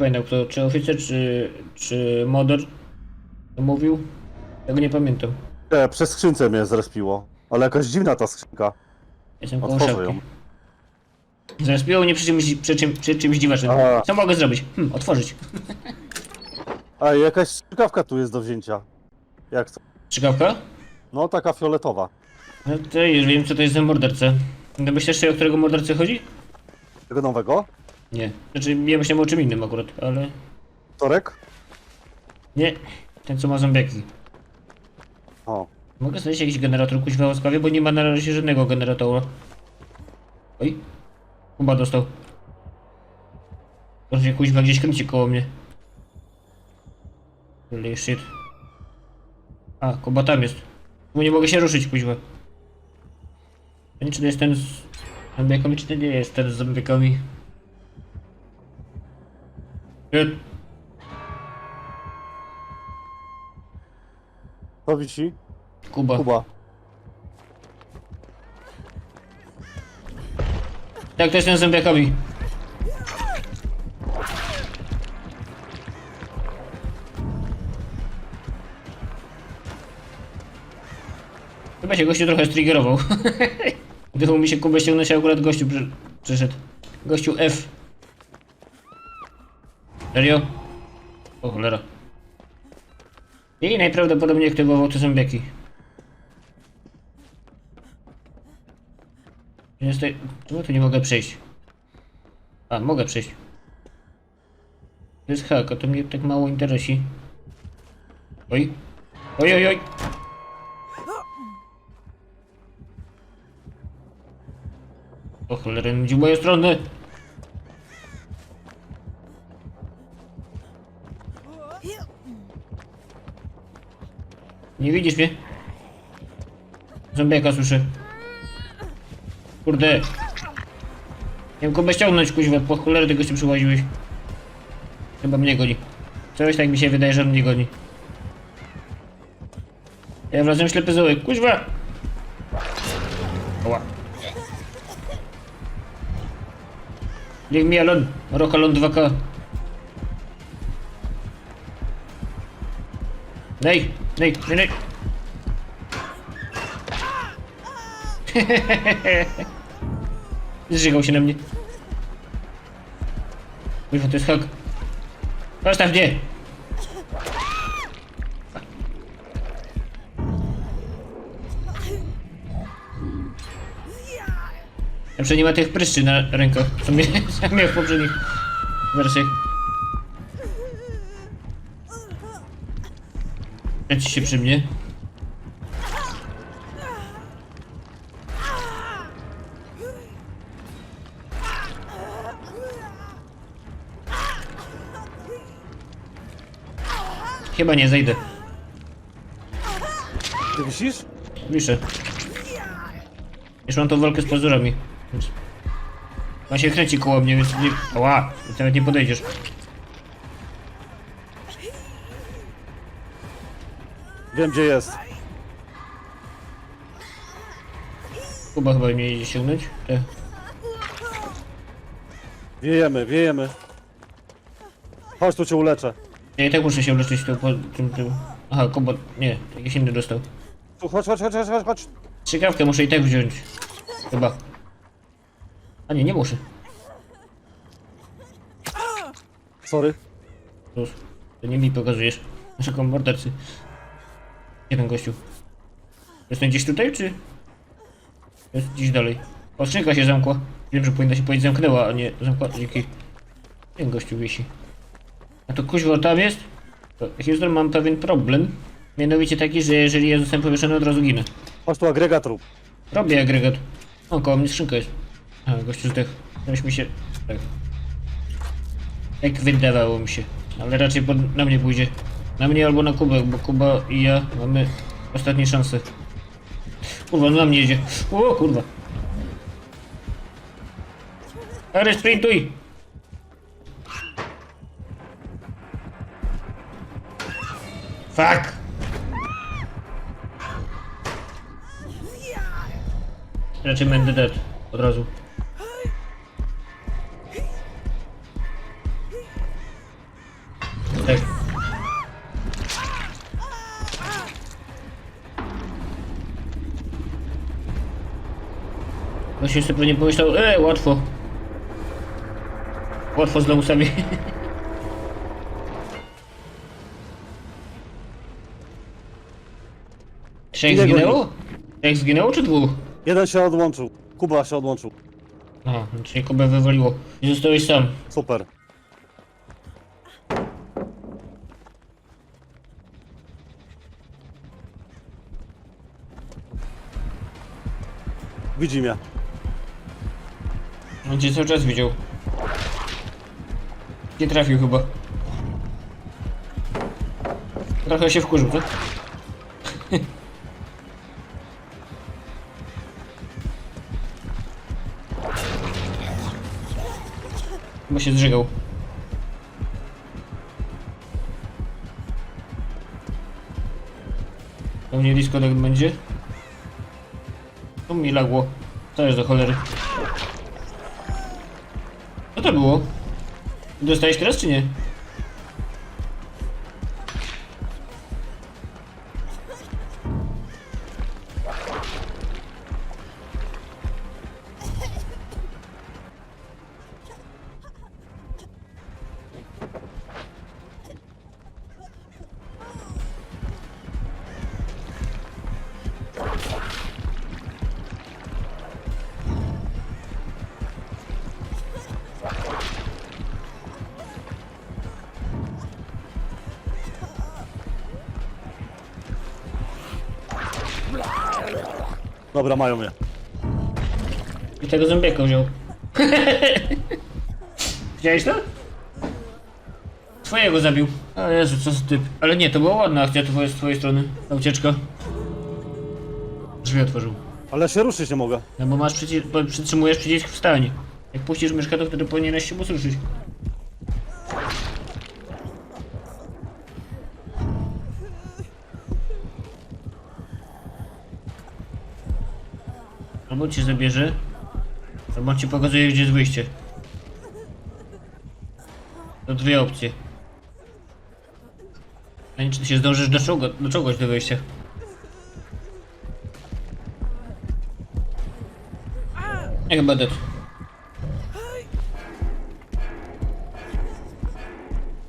pamiętam kto, czy oficer, czy, czy to mówił. Tego nie pamiętam. Nie, przez skrzynce mnie zrespiło. Ale jakaś dziwna ta skrzynka. Jestem koło Otworzę szafki. ją. Zaraz piło mnie przy czymś, przy, czym, przy czymś dziwacznym. Co mogę zrobić? Hm, otworzyć. A jakaś strzykawka tu jest do wzięcia. Jak to? Strzykawka? No taka fioletowa. No to już wiem co to jest za morderca. No myślisz jeszcze o którego mordercy chodzi? Tego nowego? Nie. Znaczy ja myślałem o czym innym akurat, ale... Torek? Nie. Ten co ma zombiaki. O. Mogę znaleźć jakiś generator kuźwa łaskawie, bo nie ma na razie żadnego generatora. Oj. Kuba dostał. To się kuźwa gdzieś kręci koło mnie. Holy shit. A, Kuba tam jest. Bo nie mogę się ruszyć kuźwa. Nie czy to jest ten z zombiakami, czy to nie jest ten z zombiakami. Nie. To wisi? Kuba. Kuba. Tak, to jest ten z zombiakami. Chyba się gościu trochę striggerował. Gdyby mi się Kubę ściągnąć, a akurat gościu przy, przyszedł. Gościu F. Serio? O cholera. I najprawdopodobniej aktywował te zombiaki. Jest tutaj... Czemu tu nie mogę przejść? A, mogę przejść. To jest hak, a to mnie tak mało interesi. Oj. Oj, oj, oj. O cholera, idzie w moją stronę. Nie widzisz mnie? Zombiaka słyszę. Kurde. Miałem go ściągnąć, kuźwa, po cholerę tego się przyłaziłeś. Chyba mnie goni. Coś tak mi się wydaje, że on mnie goni. Ja wrazem ślepy zołek, kuźwa! Oła. Leave me alone. Rock alone 2K. Nej, nej, nej, nej. Zżygał się na mnie. Kurwa, to jest hak. Zostaw mnie! Przecież nie ma tych pryszczy na rękach, co mnie, co mnie w poprzednich wersjach. Leci się przy mnie. Chyba nie zejdę. Ty wisisz? Wiszę. Już mam tą walkę z pazurami. Więc... On się kręci koło mnie, więc nie... Ała! Nawet nie podejdziesz. Wiem gdzie jest. Kuba chyba mnie idzie ściągnąć. Tak. Wiejemy, wiejemy. Chodź tu cię uleczę. Ja i tak muszę się uleczyć tym, po- tym, tym... Aha, Kuba... Nie, jakiś inny dostał. Tu chodź, chodź, chodź, chodź, chodź, chodź. Strzykawkę muszę i tak wziąć. Chyba. A nie, nie muszę. Sorry. Plus. To nie mi pokazujesz. Naszego mordercy. Jeden gościu. Jest on gdzieś tutaj, czy? Jest gdzieś dalej. O, skrzynka się zamkła. Wiem, że powinna się powiedzieć zamknęła, a nie zamkła. Dzięki. Ten gościu wisi. A to kuźwa tam jest? To Houston, mam pewien problem. Mianowicie taki, że jeżeli ja zostałem powieszony, od razu ginę. Chodź tu agregat rób. Robię agregat. O, koło mnie skrzynka jest. A, gościu zdechł. Coś mi się... Tak. Tak wydawało mi się. Ale raczej pod, na mnie pójdzie. Na mnie albo na Kubę, bo Kuba i ja mamy ostatnie szanse. Kurwa, no na mnie jedzie. O, kurwa. Ale sprintuj! Fuck! Raczej będę dead. Od razu. Ktoś sobie pewnie pomyślał, e, łatwo. Łatwo z lamusami. Trzech Ile zginęło? Trzech zginęło czy dwóch? Jeden się odłączył. Kuba się odłączył. Aha, czyli Kubę wywaliło. I zostałeś sam. Super. Widzi mnie. Cię cały czas widział. Nie trafił chyba. Trochę się wkurzył, co? Chyba się zżygał. Pewnie disconnect będzie. Tu mi lagło. Co jest do cholery? Co to było? Dostałeś teraz czy nie? Dobra, mają mnie. I tego zombieka wziął. Widziałeś to? Twojego zabił. O Jezu, co za typ. Ale nie, to była ładna akcja twoje, z twojej strony. Ta ucieczka. Drzwi otworzył. Ale się ruszyć nie mogę. No bo masz przycisk, bo przytrzymujesz przycisk wstań. Jak puścisz myszkę, to wtedy powinieneś się ruszyć. Albo cię zabierze, albo ci pokazuje gdzie jest wyjście. To dwie opcje. A nie czy ty się zdążysz do, czołgo, do czołgać do wyjścia. Ja chyba dead.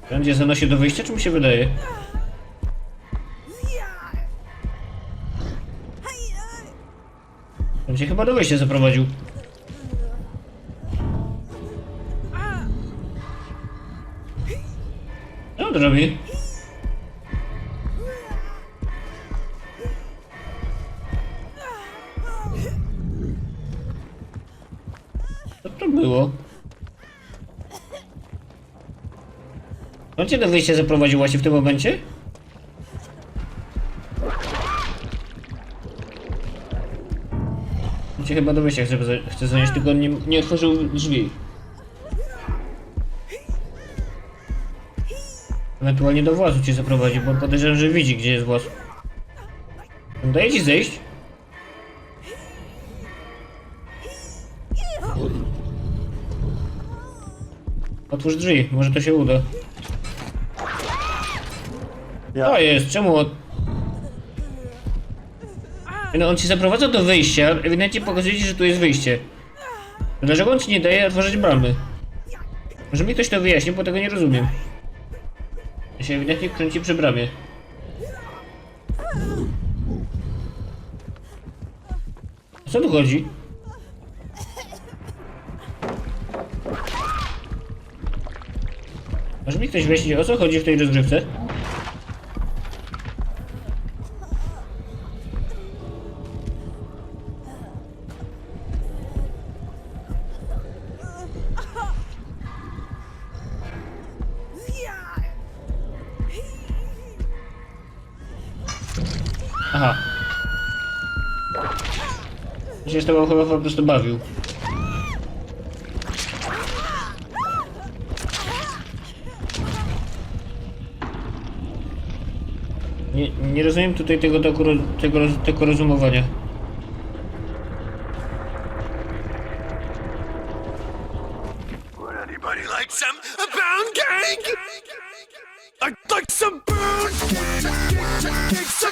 Będzie zanosi do wyjścia, czy mi się wydaje? Cię chyba do wyjścia zaprowadził. Co on robi? Co to było? On cię do wyjścia zaprowadził właśnie w tym momencie? Chyba do wyjścia chce, chce zanieść, tylko nie, nie otworzył drzwi. Ewentualnie do włazu cię zaprowadzi, bo podejrzewam, że widzi gdzie jest właz. Daje ci zejść? Otwórz drzwi, może to się uda. Ja. To jest, czemu? No on ci zaprowadza do wyjścia, ewidentnie pokazuje ci, że tu jest wyjście. Dlaczego on ci nie daje otworzyć bramy? Może mi ktoś to wyjaśni, bo tego nie rozumiem. Ja się ewidentnie kręci przy bramie. O co tu chodzi? Może mi ktoś wyjaśnić, o co chodzi w tej rozgrywce? Ja się z tobą chyba po prostu bawił. Nie, nie rozumiem tutaj tego, tego, tego, tego rozumowania. Would anybody like some pound cake? I'd like some pound cake, some